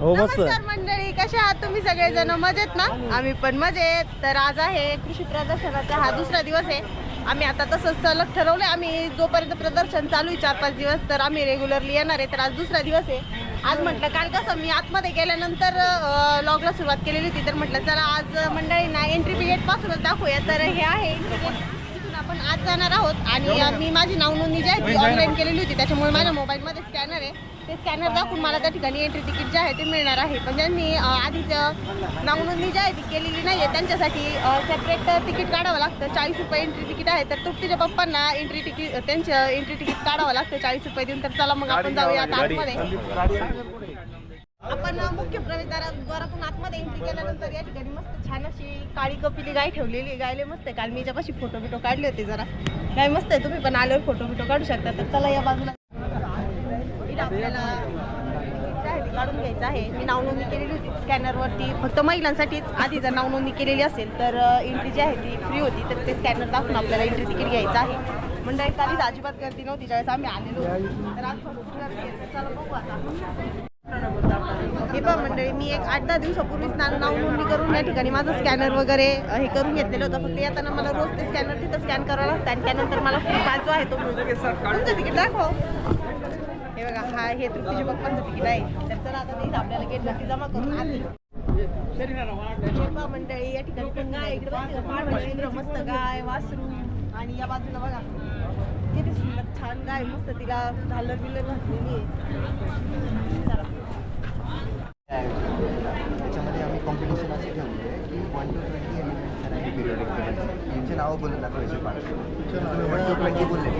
हो मस्त. नमस्कार मंडळी कशा आहात तुम्ही सगळेजण? मजेत ना? आम्ही पण मजेत. तर आज आहे कृषी प्रदर्शनाचा हा दुसरा दिवस आहे. आम्ही आता तसंच सलग ठरवलंय. आम्ही जोपर्यंत प्रदर्शन चालू आहे चार पाच दिवस तर आम्ही रेग्युलरली येणार आहे. तर आज दुसरा दिवस आहे. आज म्हटलं काल कसं मी आतमध्ये गेल्यानंतर लॉगला सुरुवात केलेली होती. तर म्हटलं चला आज मंडळींना एंट्री गेट पासूनच दाखवूया. तर हे आहे. तिथून आपण आज जाणार आहोत. आणि मी माझी नाव नोंदणी जी आहे ती ऑनलाईन केलेली होती. त्याच्यामुळे माझ्या मोबाईलमध्ये स्कॅनर आहे. ते स्कॅनर दाखवून मला त्या ठिकाणी एंट्री तिकीट जे आहे ते मिळणार आहे. पण ज्यांनी आधीच नाव नोंदणी जी आहे ती केलेली नाही आहे त्यांच्यासाठी सेपरेट तिकीट काढावं लागतं. चाळीस रुपये एंट्री तिकीट आहे. तर तुमच्या पप्पांना एंट्री तिकीट त्यांचं एंट्री तिकीट काढावं लागतं. चाळीस रुपये देऊन तर चला मग आपण जाऊया आता आतमध्ये. आपण मुख्य प्रवेशद्वारातून आतमध्ये एंट्री केल्यानंतर या ठिकाणी मस्त छान अशी काळी कपिली गाय ठेवलेली आहे. गायले मस्त आहे. काल मी याच्यापाशी फोटो बिटो काढले होते जरा. गाय मस्त आहे. तुम्ही पण आल्यावर फोटो बिटो काढू शकता. तर चला या बाजूला. आपल्याला आहे काढून घ्यायचं आहे. मी नावनोंदणी केलेली होती स्कॅनरवरती. फक्त महिलांसाठीच आधी जर नावनोंदणी केलेली असेल तर एंट्री जी आहे ती फ्री होती. तर ते स्कॅनर दाखवून आपल्याला एंट्री तिकीट घ्यायचं आहे. मंडळी एक तर अजिबात गर्दी नव्हती. ज्यावेळेस आम्ही आलेलो तर आज भरपूर गर्दी आहे. चला बघू आता. हे पहा मंडळी मी एक आठ दहा दिवसापूर्वीच ना नाव नोंदणी करून या ठिकाणी माझं स्कॅनर वगैरे हे करून घेतलेलं होतं. फक्त येताना मला रोज ते स्कॅनर तिथं स्कॅन करावं लागतं. आणि त्यानंतर मला फ्री पाच जो आहे तो. तुमचं तिकीट दाखव. हे बघा हा हे तृप्तीच्या पप्पांचं तिकीट आहे तर चला आता नाही आपल्याला गेटवरती जमा करून पहा मंडळी या ठिकाणी इकडे मस्त गाय वासरू. आणि या बाजूला बघा किती सुंदर छान गाय मस्त तिला झालर बिलर घातलेली आहे. चला. त्याच्यामध्ये आम्ही कॉम्पिटिशन असे ठेवले की वन टू ट्वेंटी एलिमेंट्स आणि टेबल यांचे नावं बोलून दाखवायचे पाठ वन टू ट्वेंटी बोलले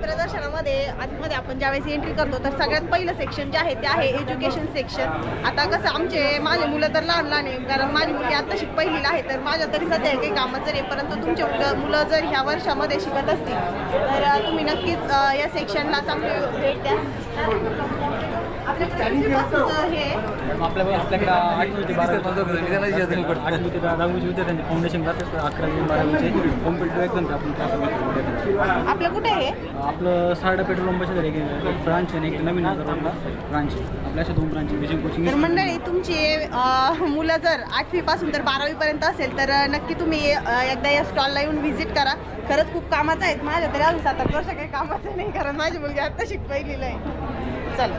प्रदर्शनामध्ये आतमध्ये आपण ज्यावेळेस एंट्री करतो तर सगळ्यात पहिलं सेक्शन जे आहे ते आहे एज्युकेशन सेक्शन आता कसं आमचे माझे मुलं तर लहान लहान आहे कारण माझी मुली आता शिक पहिलीला आहे तर माझ्या तरी सध्या काही कामाचं नाही परंतु तुमचे मुलं मुलं जर ह्या वर्षामध्ये शिकत असतील तर तुम्ही नक्कीच या सेक्शनला चांगली भेट द्या. आपल्याकडे कितीपासून आहे? आपल्या आपल्याकडे आठवी ते बारावी आठवी ते दहावीचे विद्यार्थ्यांचे फाउंडेशन क्लासेस अकरावी बारावीचे कॉम्प्युटर एक्झाम आपण क्लास घेतो आपलं कुठे आहे? आपलं सारडा पेट्रोल पंपाच्या घरी एक ब्रांच आहे आणि एक नवीन रोडला ब्रांच आपल्या अशा दोन ब्रांच विजय कोचिंग तर मंडळी तुमची मुलं जर आठवी पासून तर बारावी पर्यंत असेल तर नक्की तुम्ही एकदा या स्टॉलला येऊन व्हिजिट करा. खरंच खूप कामाचं आहेत. माझ्या तरी अजून सात आठ वर्ष काही कामाचं नाही कारण माझी मुलगी आता शिक पहिलीला आहे. चला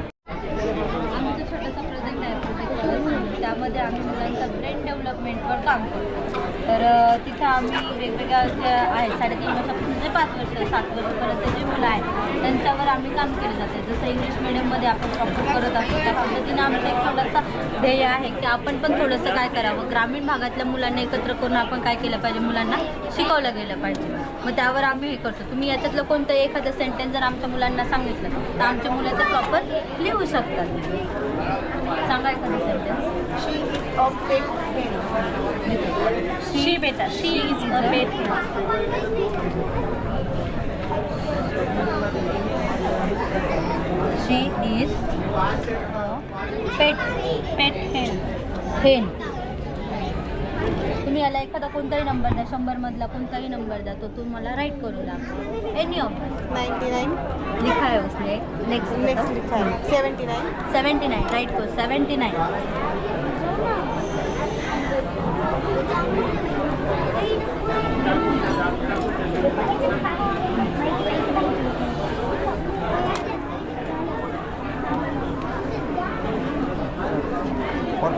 आमचं छोटंसं प्रोजेक्ट आहे प्रोजेक्ट त्यामध्ये आम्ही मुलांचा ब्रेन डेव्हलपमेंटवर काम करतो. तर तिथं आम्ही वेगवेगळ्या ज्या आहेत साडेतीन वर्षापासून ते पाच वर्ष सात वर्षापर्यंत जे मुलं आहेत त्यांच्यावर आम्ही काम केलं जातं. जसं इंग्लिश मिडियममध्ये आपण प्रॉपर करत असतो त्या पद्धतीनं आमचं एक थोडासा ध्येय आहे की आपण पण थोडंसं काय करावं. ग्रामीण भागातल्या मुलांना एकत्र करून आपण काय केलं पाहिजे? मुलांना शिकवलं गेलं पाहिजे. मग त्यावर आम्ही हे करतो. तुम्ही याच्यातलं कोणतं एखादं सेंटेन्स जर आमच्या मुलांना सांगितलं तर आमच्या मुलाचं प्रॉपर लिहू शकतात. सांगा एखादं सेंटेन्स शी बेटा शी is a pet she is पेट पेट हेन हेन तुम्ही याला एखादा कोणताही नंबर द्या. शंभरमधला कोणताही नंबर द्या. तो तुम्हाला राईट करून द्या एनी ऑफ नाईन्टी नाईन लिखा है उसने नेक्स्ट नेक्स्ट लिखा seventy nine seventy nine right को सेवेंटी नाइन और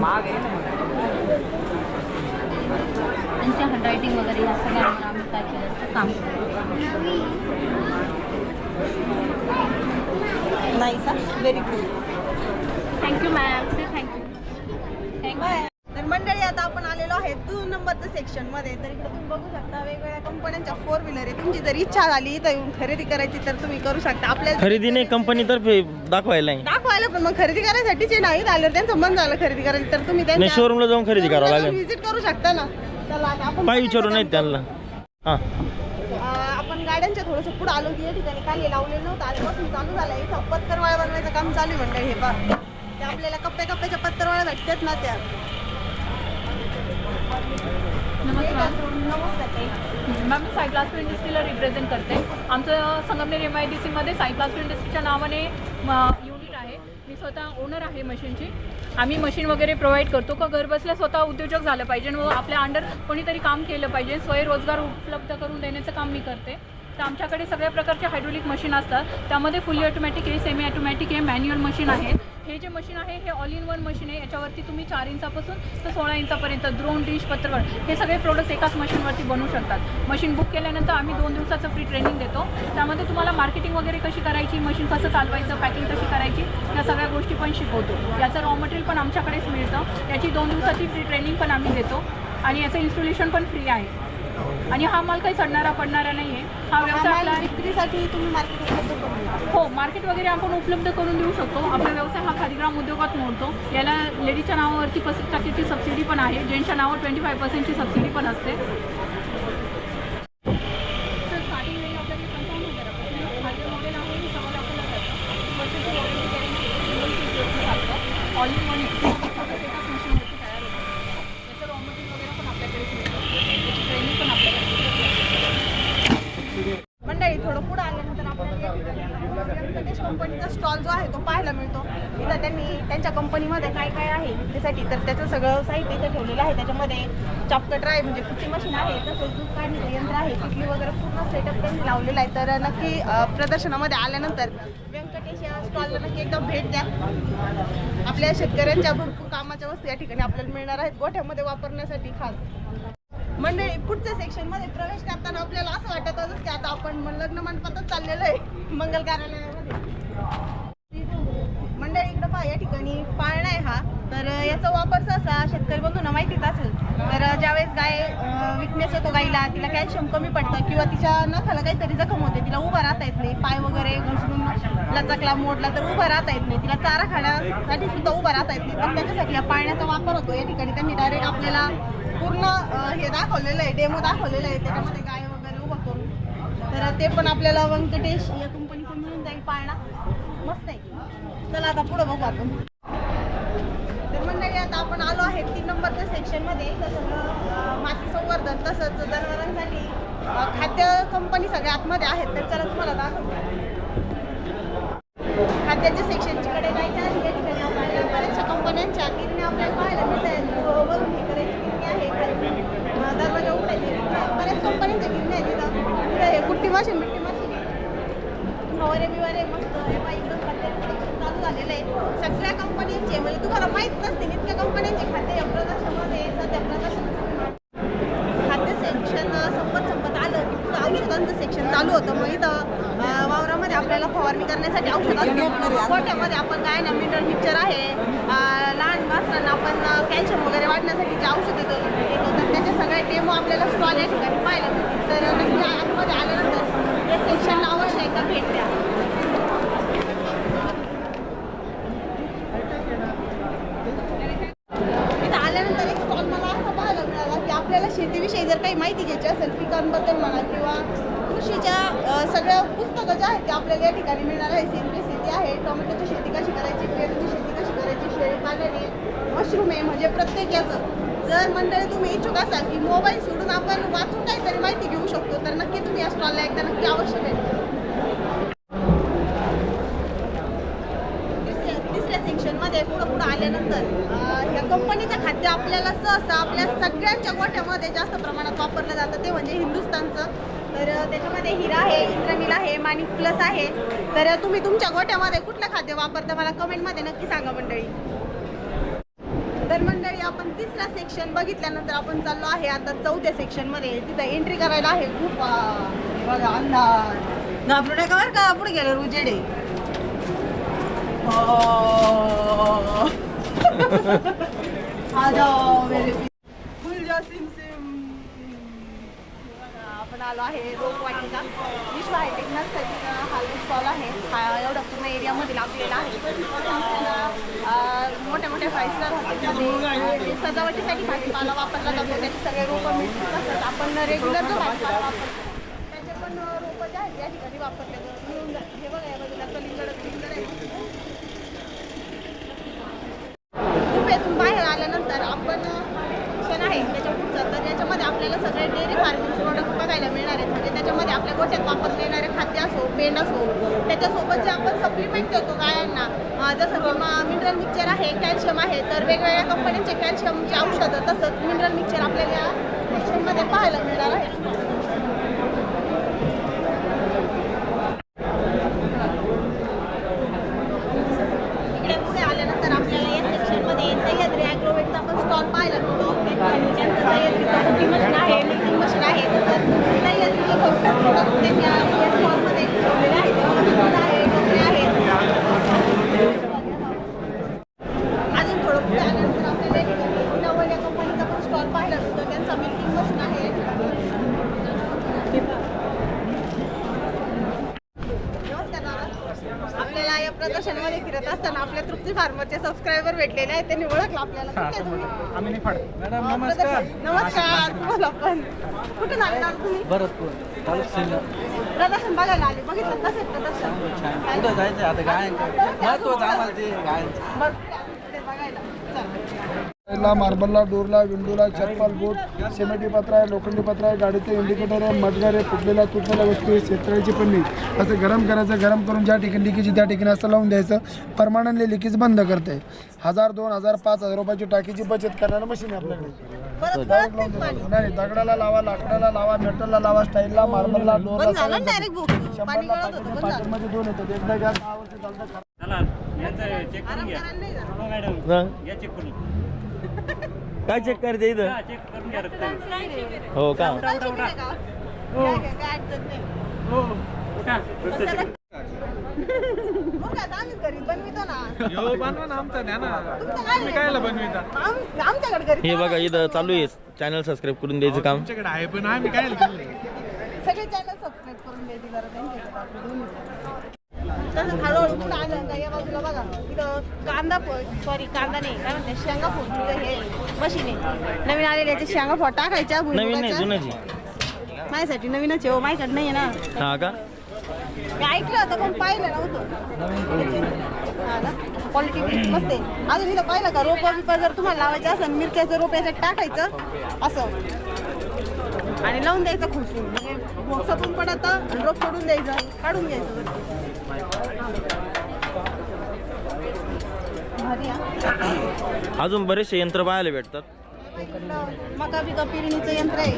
बाकी त्यांची हँडरायटिंग वगैरे ह्या सगळ्यांवर आम्ही काय केलं असतं काम करतो nice very good thank you ma'am say thank you thank you तर मंडळी आता आपण आलेलो आहे दोन नंबरचं सेक्शनमध्ये. तर इकडे तुम्ही बघू शकता वेगवेगळ्या कंपन्यांच्या फोर व्हीलर आहे तुमची जर इच्छा झाली इथं येऊन खरेदी करायची तर तुम्ही करू शकता. आपल्याला खरेदी नाही कंपनीतर्फे दाखवायला नाही. दाखवायला पण मग खरेदी करायसाठीचे नाही आलं त्यांचं मन झालं खरेदी करायला तर तुम्ही नाही शोरूमला जाऊन खरेदी करावं लागेल. व्हिजिट करू शकता ना. चला आता आपण विचारू नाहीत त्यांना. हां. थोडंसं पुढे आलो की या ठिकाणी खाली लावलेलं नव्हतं. आजपासून चालू झालं इथं पत्करवाळा बनवायचं काम चालू आहे मंडळी हे पहा. त्या आपल्याला कप्प्या कप्प्याच्या पत्तरवाळ्या भेटतात ना त्या. मॅम मी साई क्लास इंडस्ट्रीला रिप्रेझेंट करते. आमचं संगमनेर एम आय डी सीमध्ये साई क्लास इंडस्ट्रीच्या नावाने युनिट आहे. मी स्वतः ओनर आहे मशीनची. आम्ही मशीन वगैरे प्रोव्हाइड करतो. का घर बसल्या स्वतः उद्योजक झालं पाहिजे. व आपल्या अंडर कोणीतरी काम केलं पाहिजे. स्वयंरोजगार उपलब्ध करून देण्याचं काम मी करते. तर आमच्याकडे सगळ्या प्रकारचे हायड्रोलिक मशीन असतात. त्यामध्ये फुल्ली ऑटोमॅटिक आहे सेमी ऑटोमॅटिक आहे मॅन्युअल मशीन आहे. हे जे मशीन आहे हे ऑल इन वन मशीन आहे. याच्यावरती तुम्ही चार इंचापासून तर सोळा इंचापर्यंत द्रोण डिश पत्रवड हे सगळे प्रोडक्ट्स एकाच मशीनवरती बनवू शकतात. मशीन बुक केल्यानंतर आम्ही दोन दिवसाचं फ्री ट्रेनिंग देतो. त्यामध्ये तुम्हाला मार्केटिंग वगैरे कशी करायची मशीन कसं चालवायचं पॅकिंग कशी करायची या सगळ्या गोष्टी पण शिकवतो. याचं रॉ मटेरियल पण आमच्याकडेच मिळतं. याची दोन दिवसाची फ्री ट्रेनिंग पण आम्ही देतो. आणि याचं इन्स्टॉलेशन पण फ्री आहे. आणि हा माल काही सडणारा पडणारा नाही आहे हा व्यवसाय आपला विक्रीसाठी तुम्ही मार्केट उपलब्ध करून. हो मार्केट वगैरे आपण उपलब्ध करून देऊ शकतो. आपला व्यवसाय हा खादीग्राम उद्योगात मोडतो. याला लेडीजच्या नावावरती पस्तीस टक्क्याची सबसिडी पण आहे. जेंट्सच्या नावावर ट्वेंटी फाय पर्सेंटची सबसिडी पण असते सर स्टार्टिंग रेंज आपल्याकडे पंचावन्न हजारापासून खाली मॉडेल आहे हे सव्वा लाखाला जातं वर्षाची वॉरंटी गॅरंटी चालतं ऑल इन वन एकाच मशीनवरती तयार होतं याचं रॉ मटेरियल वगैरे पण आपल्याकडेच मिळतं याची ट्रेनिंग पण आपल्याकडे मंडळी थोडं पुढे आल्यानंतर आपल्याला व्यंकटेश कंपनीचा स्टॉल जो आहे तो पाहायला मिळतो तिथं त्यांनी त्यांच्या कंपनीमध्ये काय काय आहे त्यासाठी तर त्याचं सगळं साहित्य इथं ठेवलेलं आहे त्याच्यामध्ये चॉपकट आहे मशीन आहे तसंच दूध काढण्याचं यंत्र आहे किटली वगैरे पूर्ण सेटअप त्यांनी लावलेला आहे. तर नक्की प्रदर्शनामध्ये आल्यानंतर व्यंकटेश या स्टॉलला नक्की एकदम भेट द्या. आपल्या शेतकऱ्यांच्या भरपूर कामाच्या वस्तू या ठिकाणी आपल्याला मिळणार आहेत गोठ्यामध्ये वापरण्यासाठी खास. मंडळी पुढच्या सेक्शनमध्ये प्रवेश करताना आपल्याला असं वाटत होतं की आता आपण लग्न मंडपातच चाललेलो आहे मंगल कार्यालयामध्ये. हा या ठिकाणी पाळणा आहे हा. तर याचा वापर असा शेतकरी बंधूंना माहितीच असेल. तर ज्यावेळेस गाय विकनेस येतो गाईला तिला कॅल्शियम कमी पडतं किंवा तिच्या नखाला काहीतरी जखम होते तिला उभा राहता येत नाही. पाय वगैरे घुसून लचकला मोडला तर उभा राहता येत नाही. तिला चारा खाण्यासाठी सुद्धा उभा राहता येत नाही. पण त्याच्यासाठी या पाळण्याचा वापर होतो. या ठिकाणी त्यांनी डायरेक्ट आपल्याला पूर्ण हे दाखवलेलं आहे डेमो दाखवलेलं आहे. त्याच्यामध्ये गाय वगैरे उभा करून. तर ते पण आपल्याला व्यंकटेश या कंपनीचं मिळून जाईल पाळणा. चला आता पुढं बघू आपण. तर मंडळी आता आपण आलो आहे तीन नंबरच्या सेक्शनमध्ये तसं माती संवर्धन तसंच जनावरांसाठी खाद्य कंपनी सगळ्या आतमध्ये आहेत. तर चला तुम्हाला दाखवतो. खाद्याच्या सेक्शनची कडे जायच्या या ठिकाणी आपल्याला बऱ्याचशा कंपन्यांच्या गिरण्या आपल्याला पाहायला मिळत हो, आहेत वरून हे करायची आहे दरवाजा उघडायचे बऱ्याच कंपन्यांच्या गिरण्या आहेत तिथं पुढे हे कुट्टी मशीन मिट्टी मशीन फवारे बिवारे मस्त हे बाईक खाद्याचं चालू झालेलं आहे. सगळ्या कंपन्यांचे म्हणजे तुम्हाला माहीत नसते इतक्या कंपन्यांचे खाते या प्रदर्शनामध्ये सध्या प्रदर्शनासाठी खाद्य सेक्शन संपत संपत आलं की पुढं औषधांचं सेक्शन चालू होतं. मग इथं वावरामध्ये आपल्याला फवारणी करण्यासाठी औषधांचं गोठ्यामध्ये आपण काय ना मिनरल मिक्सर आहे लहान वासरांना आपण कॅल्शियम वगैरे वाढण्यासाठी जे औषध येतो येतो तर त्याचे सगळे डेमो आपल्याला स्टॉल या ठिकाणी पाहिलं तर नक्की आतमध्ये आल्यानंतर या सेक्शनला अवश्य एकदा भेट द्या इथं आल्यानंतर एक स्टॉल मला असं पाहायला मिळाला की आपल्याला शेतीविषयी जर काही माहिती घ्यायची असेल पिकांबद्दल म्हणा किंवा कृषीच्या सगळ्या पुस्तकं ज्या आहेत ते आपल्याला या ठिकाणी मिळणार आहे सेंद्रिय शेती आहे टोमॅटोची शेती कशी करायची पेरूची शेती कशी करायची शेळी पाल्याने मशरूम आहे म्हणजे प्रत्येक याचं. जर मंडळी तुम्ही इच्छुक असाल की मोबाईल सोडून आपण वाचून काहीतरी माहिती घेऊ शकतो तर नक्की तुम्ही या स्टॉलला एकदा नक्की आवश्यक आहे द्या. तिसऱ्या तिसऱ्या सेक्शनमध्ये पुढं पुढं आल्यानंतर अं, ह्या कंपनीचं खाद्य आपल्याला सहसा आपल्या सगळ्यांच्या गोठ्यामध्ये जास्त प्रमाणात वापरलं जातं. ते म्हणजे हिंदुस्थानचं. तर त्याच्यामध्ये हिरा आहे इंद्रनील आहे माणिक प्लस आहे. तर तुम्ही तुमच्या गोठ्यामध्ये कुठलं खाद्य वापरता मला कमेंटमध्ये नक्की सांगा मंडळी. तर मंडळी आपण तिसरा सेक्शन बघितल्यानंतर आपण चाललो आहे आता चौथ्या सेक्शनमध्ये तिथं एंट्री करायला आहे खूप बघा अंदाज घाबरू नका बरं का पुढे गेलो उजेडे हो. आ जाओ मेरे फुल जा सिम आपण आलो आहे रोपवाटिका विश्व हायटेक नर्सरीचा हा स्टॉल आहे हा एवढा पूर्ण एरियामध्ये लागलेला आहे. मोठ्या मोठ्या फाईव्ह स्टार हॉटेलमध्ये सजावटीसाठी भाजीपाला वापरला जातो. त्याचे सगळे रोपं मिळतील तसंच आपण रेग्युलर जो भाजीपाला वापरतो त्याचे पण रोपं जे आहेत या ठिकाणी वापरले जातात. मिळून जातात हे बघा या बाजूला कलिंगड कलिंगड आहे गुफेतून बाहेर आल्यानंतर आपण क्षण आहे त्याच्या पुढचं. तर याच्यामध्ये आपल्याला सगळे डेअरी फार्मिंग प्रोडक्ट बघायला मिळणार आहेत. म्हणजे त्याच्यामध्ये आपल्या गोठ्यात वापरले येणारे खाद्य असो पेंड असो त्याच्यासोबत जे आपण सप्लिमेंट देतो गायांना जसं मिनरल मिक्सचर आहे कॅल्शियम आहे तर वेगवेगळ्या कंपन्यांचे कॅल्शियमचे औषधं तसंच मिनरल मिक्सचर आपल्याला या सेक्शनमध्ये पाहायला मिळणार आहे इकडे पुढे आल्यानंतर आपल्याला या सेक्शनमध्ये सह्याद्री ॲग्रोवेटचा पण स्टॉल पाहायला मिळतो त्यांचं सह्याद्रीचं कुकिंग मशीन आहे मिल्किंग मशीन आहे तसंच सह्याद्री भरपूर प्रोडक्ट त्यांनी या स्टॉलमध्ये ठेवलेले आहेत दूध आहे टोपले आहेत अजून थोडं पुढे आल्यानंतर आपल्याला नवल या कंपनीचा पण स्टॉल पाहायला मिळतो त्यांचा मिल्किंग मशीन आहे नमस्कार दादा. आपल्याला या प्रदर्शनामध्ये फिरत असताना आपल्या तृप्ती फार्मरचे सबस्क्रायबर भेटलेले आहेत. त्यांनी ओळखलं आपल्याला. तुम्ही? आम्ही मॅडम नमस्कार. तुम्हाला पण. कुठून आले ना तुम्ही? भरतपूर तालुक प्रदर्शन बघायला आले. बघितलं कसं आहे प्रदर्शन? काय? कुठं जायचं आता? गाय महत्वाचं आम्हाला ते बघ, ते बघायला. चला. ला मार्बलला डोरला विंडोला चप्पल बोट सिमेंटी पत्र आहे लोखंडी पत्र आहे गाडीचं इंडिकेटर आहे मडगार आहे फुटलेल्या तुटलेल्या वस्तू आहे शेतकऱ्याची पण नाही. असं गरम करायचं गरम करून ज्या ठिकाणी लिकेज त्या ठिकाणी असं लावून द्यायचं. परमानंटली लिकेज बंद करते. हजार दोन हजार पाच हजार रुपयाची टाकीची बचत करणारं मशीन आहे आपल्याकडे. नाही दगडाला लावा लाकडाला लावा मेटलला लावा स्टाईलला मार्बलला डोरला शंभरला दोन येतात एकदा घ्या दहा वर्ष चालतं. काय चेक करते इथं? हो का? आहे काय काय, ना. काय आहे? आम- आमच्याकडे घरी हे बघा इथं चालू आहे. चॅनल सबस्क्राईब करून द्यायचं काम. सगळे चॅनल सबस्क्राईब करून द्यायचे त्यांच्याकडे तसंच हळूहळू पुढे आलं का या बाजूला बघा इथं कांदा सॉरी कांदा नाही काय म्हणते शेंगा फोडणीचं हे मशीन आहे. नवीन आलेले याचे शेंगा फोड टाकायच्या नवीन नाही भुईमुगाच्या. जुनच माझ्यासाठी नवीनच आहे हो माझ्याकडे नाही आहे ना. हा का? मी ऐकलं होतं पण पाहिलं नव्हतं. क्वालिटी मस्त आहे. अजून इथं पाहिलं का रोपं बिपं जर तुम्हाला लावायचं असेल मिरच्याचं रोप याच्यात टाकायचं असं. आणि लावून द्यायचं खुसून म्हणजे भोगचं पण पडत आणि रोप सोडून द्यायचं काढून घ्यायचं. अजून बरेचसे यंत्र पाहायला भेटतात. मका बिका पेरणीचं यंत्र आहे.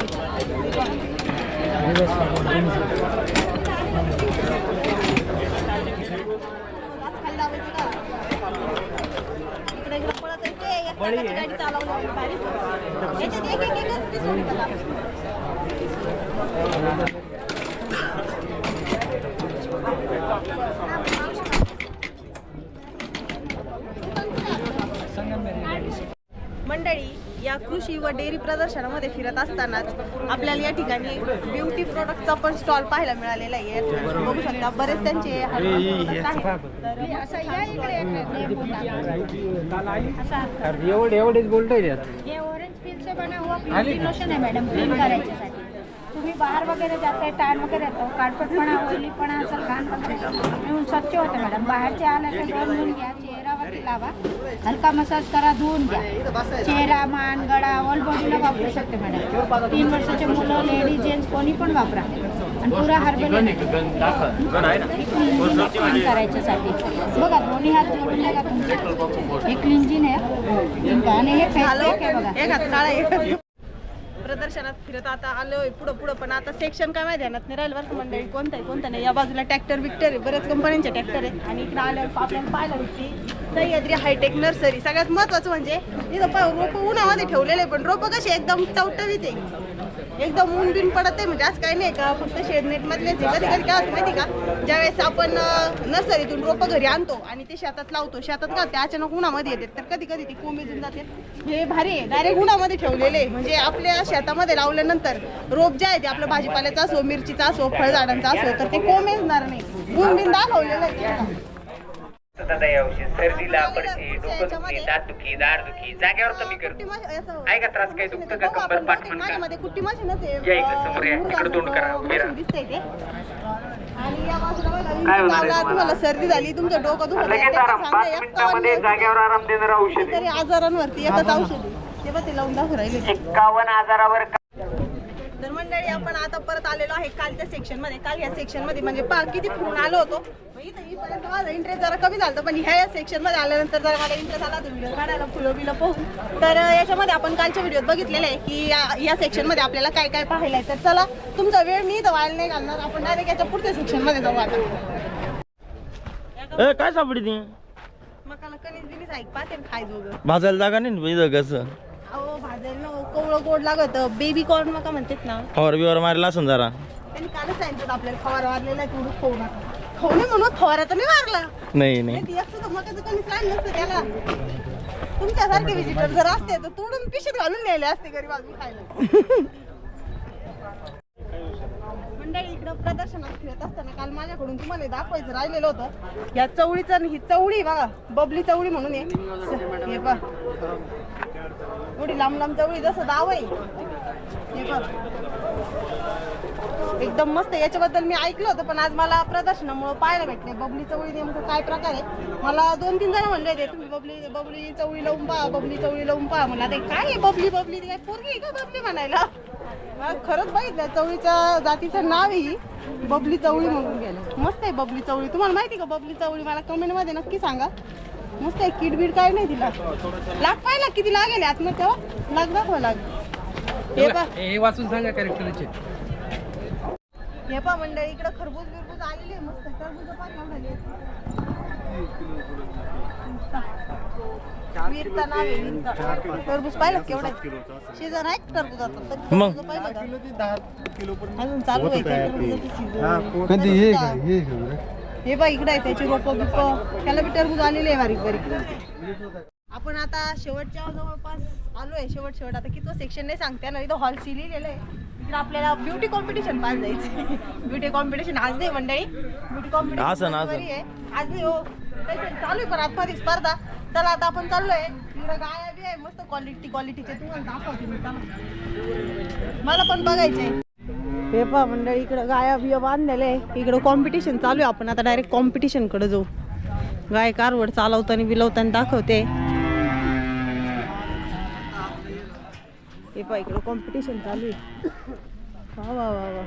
कृषी व डेअरी प्रदर्शनामध्ये फिरत असतानाच आपल्याला या ठिकाणी ब्युटी प्रोडक्टचा पण स्टॉल पाहायला मिळालेला आहे. बघू शकता बरेच त्यांचे. एवढे एवढेच बोलतोय मॅडम क्लीन करायच्यासाठी तुम्ही बाहेर वगैरे जाताय टाण वगैरे येतो काळपटपणा ओलीपणा असेल घाण वगैरे मिळून स्वच्छ होतं मॅडम बाहेरचे आलं घ्या चेहऱ्यावरती लावा. हलका मसाज करा धुवून घ्या. चेहरा मान गळा ऑल बॉडीला वापरू शकते मॅडम तीन वर्षाचे मुलं लेडीज जेंट्स कोणी पण वापरा. आणि पुरा हर्बल करायच्यासाठी. बघा दोन्ही हात जोडून बघा तुमचे? हे क्लिंजिन आहे. आणि हे फेस बघा. प्रदर्शनात फिरत आता आलोय पुढं पुढं. पण आता सेक्शन काय माहिती ध्यानात नाही राहील बरं मंडळी कोणतं आहे कोणतं नाही. या बाजूला ट्रॅक्टर विक्टर आहे. बऱ्याच कंपन्यांचे ट्रॅक्टर आहे आणि इकडे आल्यावर आपल्याला पाहायला भेटते सह्याद्री हायटेक नर्सरी सगळ्यात महत्वाचं म्हणजे इथं रोप उन्हामध्ये ठेवलेले पण रोप कशी एकदम चवटवीत आहे. एकदम ऊन बिन पडत आहे म्हणजे आज काही नाही का? फक्त शेडनेट मधलेच आहे. कधी कधी काय होतं माहिती का? ज्यावेळेस आपण नर्सरीतून रोपं घरी आणतो आणि ते शेतात लावतो शेतात का? ते अचानक उन्हामध्ये येते तर कधी कधी ती कोंबेजून जाते हे भारी आहे. डायरेक्ट उन्हामध्ये ठेवलेले म्हणजे आपल्या शेतामध्ये लावल्यानंतर रोप जे आहे ते आपलं भाजीपाल्याचा असो मिरचीचा असो फळझाडांचा असो तर ते कोंबेजणार नाही. ऊन बिन दाखवलेलं आहे. औषध. सर्दीला डोकं दुखी दात दुखी दाढ दुखी जागेवर कमी करतो आहे का त्रास? काही दुखतं का? कंबर या इकडं समोर या, इकडं तोंड करा, उभे राहा. काय होणार आहे तुम्हाला? तुम्हाला सर्दी झाली तुमचं डोकं दुखत आहे, लगेच त्याचं आराम. सांगा, पाच एक मिनिटामध्ये कवन जागेवर आराम देणारं औषध आहे. तरी आजारांवरती एकच औषध. आहे. ते बघ ते लावून दाखवू राहिले. एक्कावन्न आजारावर तर मंडळी आपण आता परत आलेलो आहे कालच्या सेक्शनमध्ये. काल ह्या सेक्शनमध्ये म्हणजे पा किती फिरून आलो होतो. इथपर्यंत माझा इंटरेस्ट जरा कमी झाला पण ह्या सेक्शनमध्ये आल्यानंतर जरा मला इंटरेस्ट आला व्हिडिओ काढायला फुलं बिलं पाहून. तर याच्यामध्ये आपण कालच्या व्हिडिओत बघितलेलं आहे की या- या सेक्शनमध्ये आपल्याला काय काय पाहायला आहे. तर चला तुमचा वेळ मी इथं व्हायला नाही घालणार. आपण डायरेक्ट याच्या पुढच्या सेक्शनमध्ये जाऊ आता. काय सापडी ती? मकाला कणीस बिनीस ऐक पाहते ना खाय जोगं भाजायला जागा नाही कसं अहो भाजायला कोवळं गोड लागत. बेबी कॉर्न मका म्हणतात ना. फवार बिवार मारला असं जरा. त्यांनी कालच सांगितलं आपल्याला फवारा मारलेला आहे तेवढं खाऊ नका. खाऊ नाही म्हणून फवारा तर नाही मारला. नाही नाही. नाही ती एकशे मकाचं कणीस राहिलं नसतं त्याला. तुमच्यासारखे विजिटर जर असते तर तोडून पिशवीत घालून नेले असते गरीब आदमी खायला. मंडळी इकडं प्रदर्शनात फिरत असताना काल माझ्याकडून तुम्हाला हे दाखवायचं राहिलेलं होतं. या चवळीचं आणि ही चवळी बघा बबली चवळी म्हणून आहे. हे बघ. एवढी लांब लांब चवळी जसं दाव आहे. हे बघ. एकदम मस्त आहे. याच्याबद्दल मी ऐकलं होतं पण आज मला प्रदर्शनामुळे पाहायला भेटले. बबली चवळी नेमकं काय प्रकार आहे? मला दोन तीन जण म्हणले होते तुम्ही बबली बबली चवळी लावून पहा बबली चवळी लावून पहा. मला ते काय आहे बबली बबली? ती काय पोरगी आहे का बबली म्हणायला? मला खरंच बघितलं चवळीच्या जातीचं नाव आहे ही बबली चवळी म्हणून गेलं. मस्त आहे बबली चवळी. तुम्हाला माहिती का बबली चवळी? मला कमेंटमध्ये नक्की सांगा. मस्त आहे किट बीट काय नाही तिला. लाग पाहिला किती लागेल आतमध्ये तेव्हा लाग दाखवा लाग हे पहा हे वाचून सांगा कॅरेक्टरचे. हे पहा मंडळी इकडे खरबूज बिरबूज आलेली आहे मस्त. आहे. वीरचा टरबूज पाहिलं केवढा? सीझन आहे टरबूजाचा मग? पाहिलं अजून चालू आहे. कधी हे बघ इकडे आहे त्याची रोप बिप. त्याला बी टरबूज आलेले आहे बारीक बारीक. आपण आता शेवटच्या जवळपास आलोय शेवट शेवट. आता किती सेक्शन नाही सांगते ना इथं हॉल सी लिहिलेलं आहे. इकडे आपल्याला ब्युटी कॉम्पिटिशन पाहायला जायचं ब्युटी कॉम्पिटिशन आज नाही मंडळी. Beauty competition. आहे आज नाही हो. चालू आहे पण आतमध्ये स्पर्धा. चला आता आपण चाललोय. इकडे गाया बी आहे मस्त क्वालिटी क्वालिटीचे तुम्हाला दाखवते. मला पण बघायचंय. हे पहा मंडळी इकडं गाया बिया बांधलेले इकडं कॉम्पिटिशन चालू आहे. आपण आता डायरेक्ट कॉम्पिटिशनकडे जाऊ. गाय कारवड चालवताना बिलवताना दाखवते. हे पहा इकडं कॉम्पिटिशन चालू आहे. वा वा वा वा.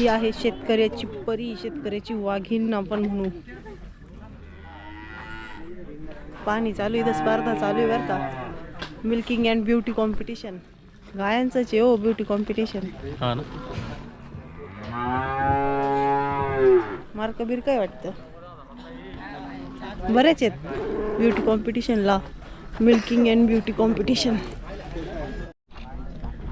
ही आहे शेतकऱ्याची परी शेतकऱ्याची वाघीण आपण म्हणू पाणी चालू आहे इथं स्पर्धा चालू आहे बरं का. मिल्किंग अँड ब्युटी कॉम्पिटिशन गायांचंच आहे हो ब्युटी कॉम्पिटिशन हा ना. मार्क बीर काय वाटतं? बरेच आहेत ब्युटी कॉम्पिटिशनला मिल्किंग अँड ब्युटी कॉम्पिटिशन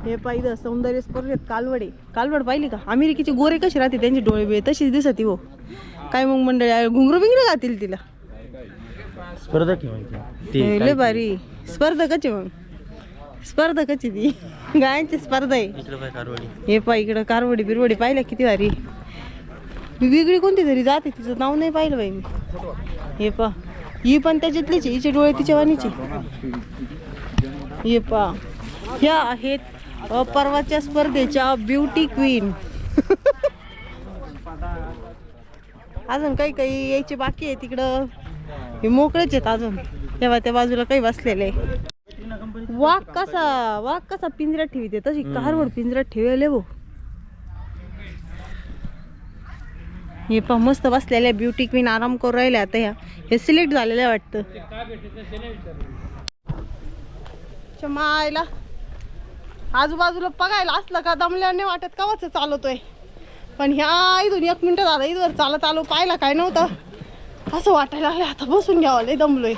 हे पाहिलं सौंदर्य स्पर्धेत कालवडे. कालवड पाहिली का? अमेरिकेची गोरे कशी राहते त्यांचे डोळे बिळे? तशीच दिसत हो. काय मग मंडळी घुंगरू बिंगरू घातील तिला? स्पर्धा ती. काय लय? भारी. स्पर्धकाची मग. स्पर्धकाची ती? गायांची स्पर्धा आहे. इकडे पाय कारवाडी. हे पा इकडं कारवडी बिरवडी पाहिल्या किती भारी. वेगळी कोणती तरी जाते तिचं नाव नाही पाहिलं बाई मी. हे पा ही पण त्याच्यातलीच. हिचे डोळे तिच्या वाणीचे. हे पा ह्या आहेत अ, परवाच्या स्पर्धेच्या ब्युटी क्वीन अजून काही काही यायचे बाकी आहे तिकडं. हे मोकळेच आहेत अजून. तेव्हा त्या बाजूला काही बसलेले आहे. वाघ कसा वाघ कसा पिंजऱ्यात ठेवते तशी कारवड पिंजऱ्यात ठेवले भाऊ हे पण मस्त बसलेल्या ब्युटी क्वीन आराम करू राहिल्या आता ह्या हे सिलेक्ट झालेलं आहे वाटतं. मायला. आजूबाजूला बघायला असलं का? दमल्याने वाटत कवाच चालवतोय पण ह्या इथून एक मिनिट झालं इथवर चालत आलो पाहिला काय नव्हतं. असं वाटायला लागलं आता बसून घ्यावं लय दमलोय.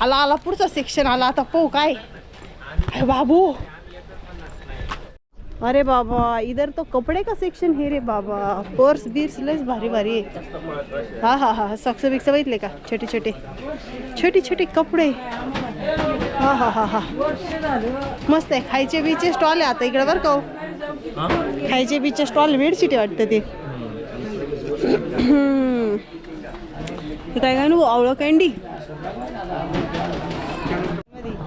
आला आला पुढचा सेक्शन आला आता पाहू काय. अरे बाबू. अरे बाबा इधर तो कपड़े का सेक्शन हे रे बाबा. पर्स बिर्स लस भारी भारी. आहे हा हा हा सक्स बिक्स बघितले का? छोटे छोटे. छोटे छोटे कपडे. हा हा हा हा. मस्त आहे. खायचे बीचे स्टॉल आहे आता इकडे बरं का हो. खायचे बीचे स्टॉल बेडशीट वाटतं ते. काय काय नको आवळं कँडी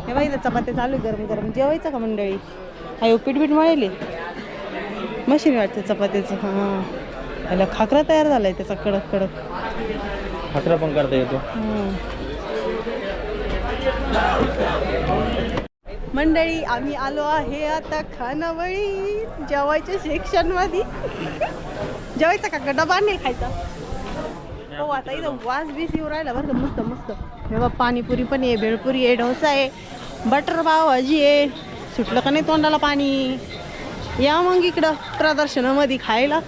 हे बाई इथं चपात्या चालू गरम गरम. जेवायचं का मंडळी? हाय पीठ पीठ मळेले मशीन वाटतं चपात्याचं. हां. त्याला खाकरा तयार झालाय त्याचा कडक कडक. खाकरा पण करता येतो. मंडळी आम्ही आलो आहे आता खानावळी जेवायच्या सेक्शनमध्ये. जेवायचा का? डबा नाही खायचा? हो आता इथं वास बीस येऊ राहिला बरं का मस्त मस्त. हे बघ पाणीपुरी पण आहे भेळपुरी आहे डोसा आहे बटर पाव भाजी आहे. सुटलं का नाही तोंडाला पाणी? या मग इकडं प्रदर्शनामध्ये खायला.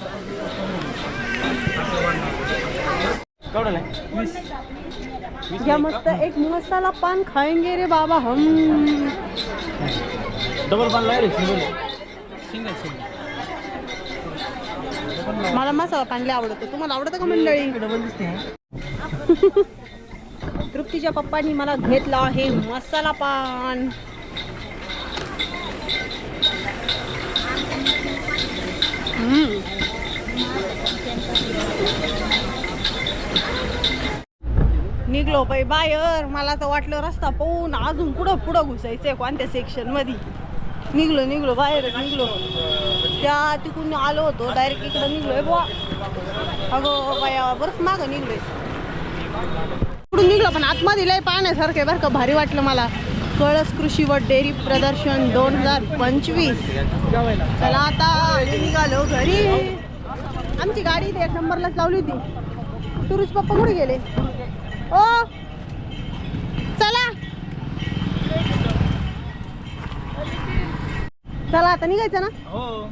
या मस्त एक मसाला पान खाएंगे रे बाबा हम. डबल पान लागेल मला मसाला लय आवडतो. तुम्हाला आवडतं का मंडळी? तृप्तीच्या पप्पांनी मला घेतला आहे मसाला पान. निघलो बाई बाहेर. मला तर वाटलं रस्ता पाहून अजून पुढं पुढं घुसायचंय कोणत्या सेक्शनमध्ये निघलो निघलो बाहेरच निघलो. त्या तिकडून आलो होतो डायरेक्ट इकडं निघलोय बुवा. अगं बाया बरंच मागं निघलोय. इकडून निघलो पण आतमध्ये लय पाहण्यासारखं आहे बरं का भारी वाटलं मला. कळस कृषी व डेअरी प्रदर्शन दोन हजार पंचवीस. चला आता निघालो घरी. आमची गाडी इथे एक नंबरलाच लावली होती. टुरिस्ट पप्पा कुठे गेले? ओ! चला आता निघायचं ना? हो.